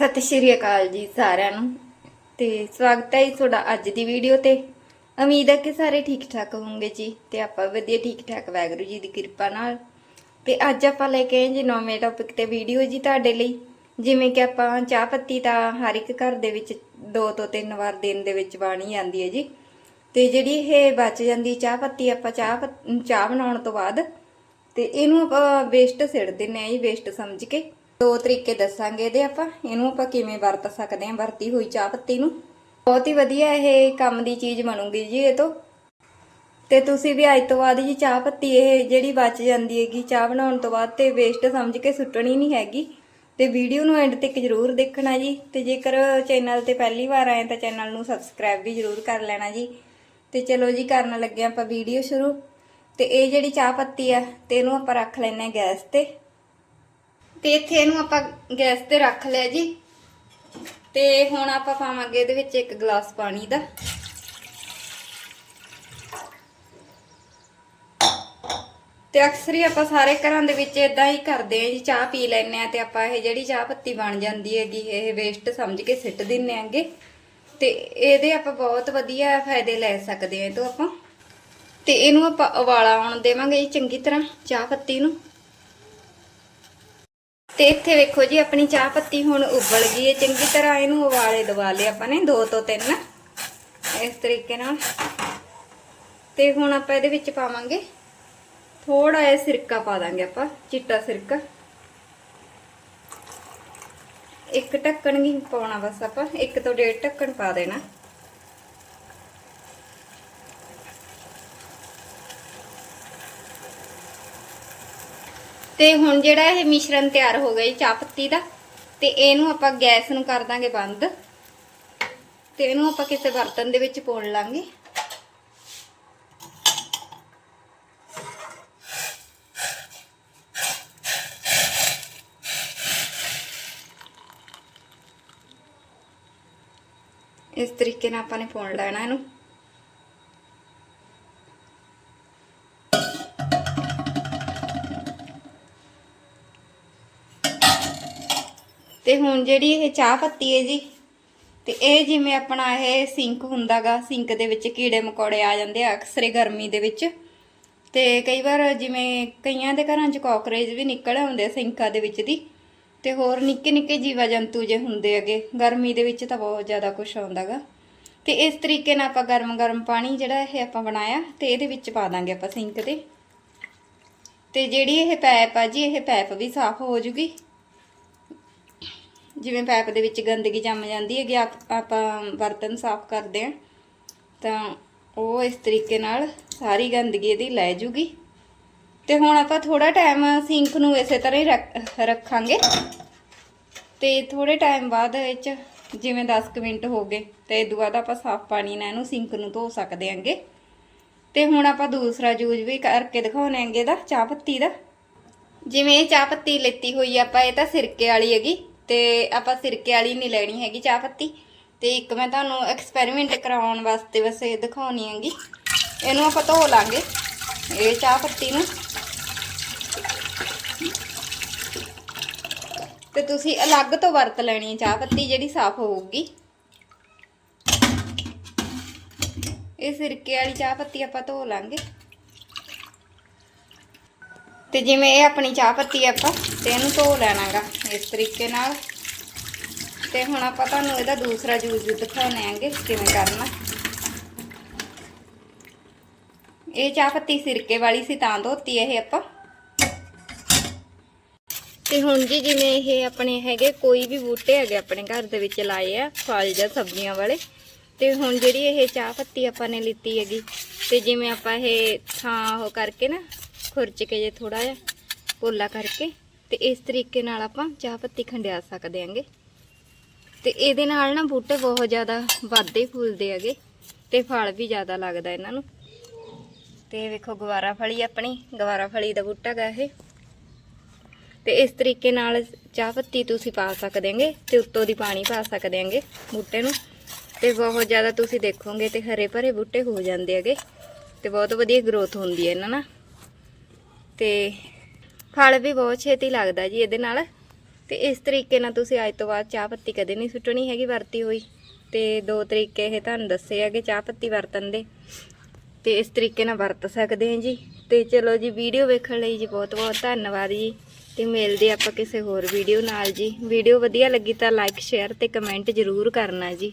ਸਤਿ ਸ਼੍ਰੀ ਅਕਾਲ ਜੀ ਸਾਰਿਆਂ ਨੂੰ। ਤੇ ਸਵਾਗਤ ਹੈ ਜੀ ਤੁਹਾਡਾ ਅੱਜ ਦੀ ਵੀਡੀਓ ਤੇ। ਉਮੀਦ ਹੈ ਕਿ ਸਾਰੇ ਠੀਕ ਠਾਕ ਹੋਵੋਗੇ ਜੀ ਤੇ ਆਪਾਂ ਵੀ ਵਧੀਆ ਠੀਕ ਠਾਕ ਵੈਗਰੂ ਜੀ ਦੀ ਕਿਰਪਾ ਨਾਲ। ਤੇ ਅੱਜ ਆਪਾਂ ਲੈ ਕੇ ਆਏ ਜੀ ਨਵੇਂ ਟੌਪਿਕ ਤੇ ਵੀਡੀਓ ਜੀ ਤੁਹਾਡੇ ਲਈ। ਜਿਵੇਂ ਕਿ ਆਪਾਂ ਚਾਹ ਪੱਤੀ ਤਾਂ ਹਰ ਇੱਕ ਘਰ ਦੇ ਵਿੱਚ ਦੋ ਤੋਂ ਤਿੰਨ ਵਾਰ ਦਿਨ ਦੇ ਵਿੱਚ ਬਾਣੀ ਜਾਂਦੀ ਹੈ ਜੀ। ਤੇ ਜਿਹੜੀ ਇਹ ਬਚ ਜਾਂਦੀ ਚਾਹ ਪੱਤੀ ਆਪਾਂ ਚਾਹ ਪੱਤ- ਚਾਹ ਬਣਾਉਣ ਤੋਂ ਬਾਅਦ। ਤੇ ਇਹਨੂੰ ਆਪਾਂ ਵੇਸਟ ਸਿੱਟ ਦਿੰਨੇ ਆ ਜੀ ਵੇਸਟ ਸਮਝ ਕੇ। ਦੋ ਤਰੀਕੇ ਦੱਸਾਂਗੇ ਇਹਦੇ ਆਪਾਂ। ਇਹਨੂੰ ਆਪਾਂ ਕਿਵੇਂ ਵਰਤ ਸਕਦੇ ਹਾਂ? ਵਰਤੀ ਹੋਈ ਚਾਹ ਪੱਤੀ ਨੂੰ। ਬਹੁਤ ਹੀ ਵਧੀਆ ਇਹ ਕੰਮ ਦੀ ਚੀਜ਼ ਬਣੂਗੀ ਜੀ ਇਹ ਤੋਂ। ਤੇ ਤੁਸੀਂ ਵੀ ਅੱਜ ਤੋਂ ਬਾਅਦ ਜੀ ਚਾਹ ਪੱਤੀ ਇਹ ਜਿਹੜੀ ਬਚ ਜਾਂਦੀ ਹੈਗੀ, ਚਾਹ ਬਣਾਉਣ ਤੋਂ ਬਾਅਦ ਤੇ ਵੇਸਟ ਸਮਝ ਕੇ ਸੁੱਟਣੀ ਨਹੀਂ ਹੈਗੀ। ਤੇ ਵੀਡੀਓ ਨੂੰ ਐਂਡ ਤੱਕ ਜਰੂਰ ਦੇਖਣਾ ਜੀ। ਤੇ ਜੇਕਰ ਚੈਨਲ ਤੇ ਪਹਿਲੀ ਵਾਰ ਆਏ ਤਾਂ ਚੈਨਲ ਨੂੰ ਸਬਸਕ੍ਰਾਈਬ ਵੀ ਜਰੂਰ ਕਰ ਲੈਣਾ ਜੀ। ਤੇ ਚਲੋ ਜੀ, ਕਰਨ ਲੱਗੇ ਆਪਾਂ ਵੀਡੀਓ ਸ਼ੁਰੂ। ਤੇ ਇਹ ਜਿਹੜੀ ਚਾਹ ਪੱਤੀ ਆ, ਤੇ ਇਹਨੂੰ ਆਪਾਂ ਰੱਖ ਲੈਨੇ ਆ ਗੈਸ ਤੇ। ਤੇ ਇੱਥੇ ਇਹਨੂੰ ਆਪਾਂ ਗੈਸ ਤੇ ਰੱਖ ਲਿਆ ਜੀ। ਤੇ ਹੁਣ ਆਪਾਂ ਪਾਵਾਂਗੇ ਇਹਦੇ ਵਿੱਚ ਇੱਕ ਗਲਾਸ ਪਾਣੀ ਦਾ। ਤੇ ਅਕਸਰ ਹੀ ਆਪਾਂ ਸਾਰੇ ਘਰਾਂ ਦੇ ਵਿੱਚ ਇਦਾਂ ਹੀ ਕਰਦੇ ਆਂ ਜੀ, ਚਾਹ ਪੀ ਲੈਨੇ ਆ ਤੇ ਆਪਾਂ ਇਹ ਜਿਹੜੀ ਚਾਹ ਪੱਤੀ ਬਣ ਜਾਂਦੀ ਹੈਗੀ, ਇਹ ਵੇਸਟ ਸਮਝ ਕੇ ਸਿੱਟ ਦਿੰਨੇ ਆਂਗੇ ਤੇ ਇਹਦੇ ਆਪਾਂ ਬਹੁਤ ਵਧੀਆ ਫਾਇਦੇ ਲੈ ਸਕਦੇ ਆਂ ਇਹ ਤੋਂ ਆਪਾਂ। ਤੇ ਇਹਨੂੰ ਆਪਾਂ ਉਬਾਲਾ ਆਉਣ ਦੇਵਾਂਗੇ ਜੀ ਚੰਗੀ ਤਰ੍ਹਾਂ ਚਾਹ ਪੱਤੀ ਨੂੰ। ਤੇ ਇੱਥੇ ਵੇਖੋ ਜੀ, ਆਪਣੀ ਚਾਹ ਪੱਤੀ ਹੁਣ ਉਬਲ ਗਈ ਹੈ। ਚੰਗੀ ਤਰ੍ਹਾਂ ਇਹਨੂੰ ਉਬਾਲੇ ਦਵਾ ਲਏ ਆਪਾਂ ਨੇ, ਦੋ ਤੋਂ ਤਿੰਨ। ਇਸ ਤਰੀਕੇ ਨਾਲ। ਤੇ ਹੁਣ ਆਪਾਂ ਇਹਦੇ ਵਿੱਚ ਪਾਵਾਂਗੇ ਥੋੜਾ ਜਿਹਾ ਸਿਰਕਾ ਪਾ ਦਾਂਗੇ ਆਪਾਂ, ਚਿੱਟਾ ਸਿਰਕਾ। ਇੱਕ ਢੱਕਣ ਹੀ ਪਾਉਣਾ ਬਸ ਆਪਾਂ, ਇੱਕ ਤੋਂ ਡੇਢ ਢੱਕਣ ਪਾ ਦੇਣਾ। ਤੇ ਹੁਣ ਜਿਹੜਾ ਇਹ ਮਿਸ਼ਰਣ ਤਿਆਰ ਹੋ ਗਿਆ ਜੀ ਚਾਹ ਪੱਤੀ ਦਾ, ਤੇ ਇਹਨੂੰ ਆਪਾਂ ਗੈਸ ਨੂੰ ਕਰ ਦਾਂਗੇ ਬੰਦ। ਤੇ ਇਹਨੂੰ ਆਪਾਂ ਕਿਸੇ ਬਰਤਨ ਦੇ ਵਿੱਚ ਪੋਣ ਲਾਂਗੇ। ਇਸ ਤਰੀਕੇ ਨਾਲ ਆਪਾਂ ਨੇ ਪਾਉਣ ਲੈਣਾ ਇਹਨੂੰ। ਤੇ ਹੁਣ ਜਿਹੜੀ ਇਹ ਚਾਹ ਪੱਤੀ ਹੈ ਜੀ, ਤੇ ਇਹ ਜਿਵੇਂ ਆਪਣਾ ਇਹ ਸਿੰਕ ਹੁੰਦਾਗਾ ਸਿੰਕ ਦੇ ਵਿੱਚ ਕੀੜੇ ਮਕੌੜੇ ਆ ਜਾਂਦੇ ਆ, ਅਕਸਰੇ ਗਰਮੀ ਦੇ ਵਿੱਚ। ਤੇ ਕਈ ਵਾਰ ਜਿਵੇਂ ਕਈਆਂ ਦੇ ਘਰਾਂ 'ਚ ਕਾਕਰੋਚ ਵੀ ਨਿਕਲ ਆਉਂਦੇ ਆ ਸਿੰਕਾਂ ਦੇ ਵਿੱਚ ਦੀ, ਤੇ ਹੋਰ ਨਿੱਕੇ ਨਿੱਕੇ ਜੀਵਾ ਜੰਤੂ ਜੇ ਹੁੰਦੇ ਹੈਗੇ, ਗਰਮੀ ਦੇ ਵਿੱਚ ਤਾਂ ਬਹੁਤ ਜ਼ਿਆਦਾ ਕੁਝ ਆਉਂਦਾਗਾ। ਤੇ ਇਸ ਤਰੀਕੇ ਨਾਲ ਆਪਾਂ ਗਰਮ ਗਰਮ ਪਾਣੀ ਜਿਹੜਾ ਇਹ ਆਪਾਂ ਬਣਾਇਆ, ਤੇ ਇਹਦੇ ਵਿੱਚ ਪਾ ਦਾਂਗੇ ਆਪਾਂ ਸਿੰਕ ਦੇ ਤੇ ਜਿਹੜੀ ਇਹ ਪੈਪ ਆ ਜੀ, ਇਹ ਪੈਪ ਵੀ ਸਾਫ਼ ਹੋ ਜੂਗੀ। ਜਿਵੇਂ ਪੈਪ ਦੇ ਵਿੱਚ ਗੰਦਗੀ ਜੰਮ ਜਾਂਦੀ ਹੈਗੀ, ਆਪ- ਆਪਾਂ ਬਰਤਨ ਸਾਫ਼ ਕਰਦੇ ਆ ਤਾਂ ਉਹ ਇਸ ਤਰੀਕੇ ਨਾਲ ਸਾਰੀ ਗੰਦਗੀ ਇਹਦੀ ਲੈ ਜੂਗੀ। ਤੇ ਹੁਣ ਆਪਾਂ ਥੋੜਾ ਟਾਈਮ ਸਿੰਕ ਨੂੰ ਇਸੇ ਤਰ੍ਹਾਂ ਹੀ ਰੱਖਾਂਗੇ। ਤੇ ਥੋੜੇ ਟਾਈਮ ਬਾਅਦ ਇਹ 'ਚ ਜਿਵੇਂ 10 ਕੁ ਮਿੰਟ ਹੋ ਗਏ, ਤੇ ਇਦੋਂ ਬਾਅਦ ਆਪਾਂ ਸਾਫ਼ ਪਾਣੀ ਨਾਲ ਇਹਨੂੰ ਸਿੰਕ ਨੂੰ ਧੋ ਸਕਦੇ ਆਂਗੇ ਤੇ ਹੁਣ ਆਪਾਂ ਦੂਸਰਾ ਯੂਜ਼ ਵੀ ਕਰਕੇ ਦਿਖਾਉਣੇ ਆਂਗੇ ਦਾ ਚਾਹ ਪੱਤੀ ਦਾ। ਜਿਵੇਂ ਇਹ ਚਾਹ ਪੱਤੀ ਲੈਤੀ ਹੋਈ ਆਪਾਂ, ਇਹ ਤਾਂ ਸਿਰਕੇ ਵਾਲੀ ਹੈਗੀ। ਤੇ ਆਪਾਂ ਸਿਰਕੇ ਵਾਲੀ ਨਹੀਂ ਲੈਣੀ ਹੈਗੀ ਚਾਹ ਪੱਤੀ। ਤੇ ਇੱਕ ਮੈਂ ਤੁਹਾਨੂੰ ਐਕਸਪੈਰੀਮੈਂਟ ਕਰਾਉਣ ਵਾਸਤੇ ਬਸ ਇਹ ਦਿਖਾਉਣੀ ਹੈਗੀ। ਇਹਨੂੰ ਆਪਾਂ ਧੋ ਲਾਂਗੇ, ਇਹ ਚਾਹ ਪੱਤੀ ਨੂੰ। ਤੇ ਤੁਸੀਂ ਅਲੱਗ ਤੋਂ ਵਰਤ ਲੈਣੀ ਹੈ ਚਾਹ ਪੱਤੀ ਜਿਹੜੀ ਸਾਫ਼ ਹੋਊਗੀ। ਇਹ ਸਿਰਕੇ ਵਾਲੀ ਚਾਹ ਪੱਤੀ ਆਪਾਂ ਧੋ ਲਾਂਗੇ। ਤੇ ਜਿਵੇਂ ਇਹ ਆਪਣੀ ਚਾਹ ਪੱਤੀ ਆਪਾਂ, ਤੇ ਇਹਨੂੰ ਧੋ ਲੈਣਾਗਾ ਇਸ ਤਰੀਕੇ ਨਾਲ। ਤੇ ਹੁਣ ਆਪਾਂ ਤੁਹਾਨੂੰ ਇਹਦਾ ਦੂਸਰਾ ਜੂਸ ਵੀ ਦਿਖਾਉਣੇ ਆਂਗੇ, ਕਿਵੇਂ ਕਰਨਾ। ਇਹ ਚਾਹ ਪੱਤੀ ਸਿਰਕੇ ਵਾਲੀ ਸੀ, ਤਾਂ ਧੋਤੀ ਇਹ ਆਪਾਂ। ਤੇ ਹੁਣ ਜੀ ਜਿਵੇਂ ਇਹ ਆਪਣੇ ਹੈਗੇ, ਕੋਈ ਵੀ ਬੂਟੇ ਹੈਗੇ ਆਪਣੇ ਘਰ ਦੇ ਵਿੱਚ ਲਾਏ ਆ, ਫਲ ਜਾਂ ਸਬਜ਼ੀਆਂ ਵਾਲੇ। ਤੇ ਹੁਣ ਜਿਹੜੀ ਇਹ ਚਾਹ ਪੱਤੀ ਆਪਾਂ ਨੇ ਲਿੱਤੀ ਹੈਗੀ, ਤੇ ਜਿਵੇਂ ਆਪਾਂ ਇਹ ਥਾਂ ਉਹ ਕਰਕੇ ਨਾ ਖੁਰਚ ਕੇ ਜੇ ਥੋੜਾ ਜਿਹਾ ਪੋਲਾ ਕਰਕੇ ਤੇ ਇਸ ਤਰੀਕੇ ਨਾਲ ਆਪਾਂ ਚਾਹ ਪੱਤੀ ਖੰਡਿਆ ਸਕਦੇ ਆਂਗੇ ਤੇ ਇਹਦੇ ਨਾਲ ਨਾ ਬੂਟੇ ਬਹੁਤ ਜ਼ਿਆਦਾ ਵੱਧਦੇ ਫੁੱਲਦੇ ਹੈਗੇ ਤੇ ਫਲ ਵੀ ਜ਼ਿਆਦਾ ਲੱਗਦਾ ਇਹਨਾਂ ਨੂੰ। ਤੇ ਵੇਖੋ ਗਵਾਰਾ ਫਲੀ ਆਪਣੀ, ਗਵਾਰਾ ਫਲੀ ਦਾ ਬੂਟਾ ਗਾ ਇਹ। ਤੇ ਇਸ ਤਰੀਕੇ ਨਾਲ ਚਾਹ ਪੱਤੀ ਤੁਸੀਂ ਪਾ ਸਕਦੇ ਆਂਗੇ ਤੇ ਉੱਤੋਂ ਦੀ ਪਾਣੀ ਪਾ ਸਕਦੇ ਆਂਗੇ ਬੂਟੇ ਨੂੰ। ਤੇ ਬਹੁਤ ਜ਼ਿਆਦਾ ਤੁਸੀਂ ਦੇਖੋਗੇ ਤੇ ਹਰੇ ਭਰੇ ਬੂਟੇ ਹੋ ਜਾਂਦੇ ਹੈਗੇ ਤੇ ਬਹੁਤ ਵਧੀਆ ਗਰੋਥ ਹੁੰਦੀ ਹੈ ਇਹਨਾਂ ਨਾਲ। ਤੇ ਫਲ ਵੀ ਬਹੁਤ ਛੇਤੀ ਲੱਗਦਾ ਜੀ ਇਹਦੇ ਨਾਲ। ਤੇ ਇਸ ਤਰੀਕੇ ਨਾਲ ਤੁਸੀਂ ਅੱਜ ਤੋਂ ਬਾਅਦ ਚਾਹ ਪੱਤੀ ਕਦੇ ਨਹੀਂ ਸੁੱਟਣੀ ਹੈਗੀ ਵਰਤੀ ਹੋਈ। ਤੇ ਦੋ ਤਰੀਕੇ ਇਹ ਤੁਹਾਨੂੰ ਦੱਸੇ ਆ ਕਿ ਚਾਹ ਪੱਤੀ ਵਰਤਣ ਦੇ। ਤੇ ਇਸ ਤਰੀਕੇ ਨਾਲ ਵਰਤ ਸਕਦੇ ਹਾਂ ਜੀ। ਤੇ ਚਲੋ ਜੀ, ਵੀਡੀਓ ਵੇਖਣ ਲਈ ਜੀ ਬਹੁਤ ਬਹੁਤ ਧੰਨਵਾਦ ਜੀ। ਤੇ ਮਿਲਦੇ ਆਪਾਂ ਕਿਸੇ ਹੋਰ ਵੀਡੀਓ ਨਾਲ ਜੀ। ਵੀਡੀਓ ਵਧੀਆ ਲੱਗੀ ਤਾਂ ਲਾਈਕ ਸ਼ੇਅਰ ਤੇ ਕਮੈਂਟ ਜ਼ਰੂਰ ਕਰਨਾ ਜੀ।